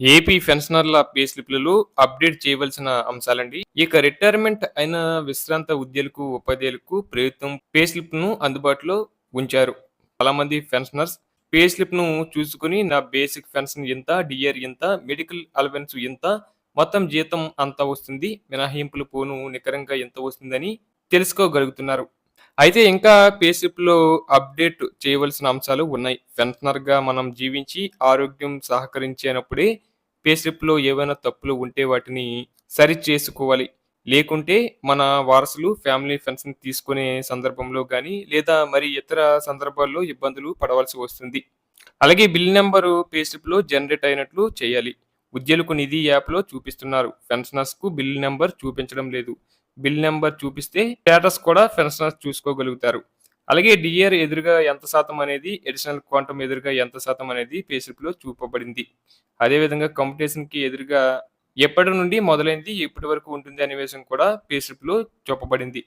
AP పెన్షనర్ల pay స్లిప్లలో update చేయవలసిన అంశాలండి. ఇక రిటైర్మెంట్ అయిన విశ్రాంత ఉద్యోగులకు ఉపాధ్యాయులకు ప్రభుత్వం పే స్లిప్ను అందుబాటులో ఉంచారు. చాలా మంది పెన్షనర్స్ పే స్లిప్ను చూసుకుని నా బేసిక్ పెన్షన్ ఎంత డిఆర్ ఎంత మెడికల్ అలవెన్స్ ఎంత మొత్తం జీతం అంత వస్తుంది మినహాయింపులు పోను నికరంగా ఎంత వస్తుందని తెలుసుకోగలుగుతున్నారు. అయితే ఇంకా పే లో అప్డేట్ చేయవలసిన అంశాలు ఉన్నాయి. పెన్షనర్గా మనం జీవించి ఆరోగ్యం సహకరించేనప్పుడే పే లో ఏవైనా తప్పులు ఉంటే వాటిని సరి చేసుకోవాలి. లేకుంటే మన వారసులు ఫ్యామిలీ పెన్షన్ తీసుకునే సందర్భంలో కానీ లేదా మరి ఇతర సందర్భాల్లో ఇబ్బందులు పడవలసి వస్తుంది. అలాగే బిల్ నెంబరు పే లో జనరేట్ అయినట్లు చేయాలి. ఉద్యోగులకు నిధి యాప్లో చూపిస్తున్నారు. పెన్షనర్స్కు బిల్ నెంబర్ చూపించడం లేదు. బిల్ నెంబర్ చూపిస్తే స్టేటస్ కూడా పెన్షనర్స్ చూసుకోగలుగుతారు. అలాగే డిఆర్ ఎదురుగా ఎంత శాతం అనేది అడిషనల్ క్వాంటమ్ ఎదురుగా ఎంత శాతం అనేది పేస్లిప్లో చూపబడింది. అదేవిధంగా కాంపిటీషన్కి ఎదురుగా ఎప్పటి నుండి మొదలైంది ఎప్పటి వరకు ఉంటుంది అనే విషయం కూడా పేస్లిప్లో చూపబడింది.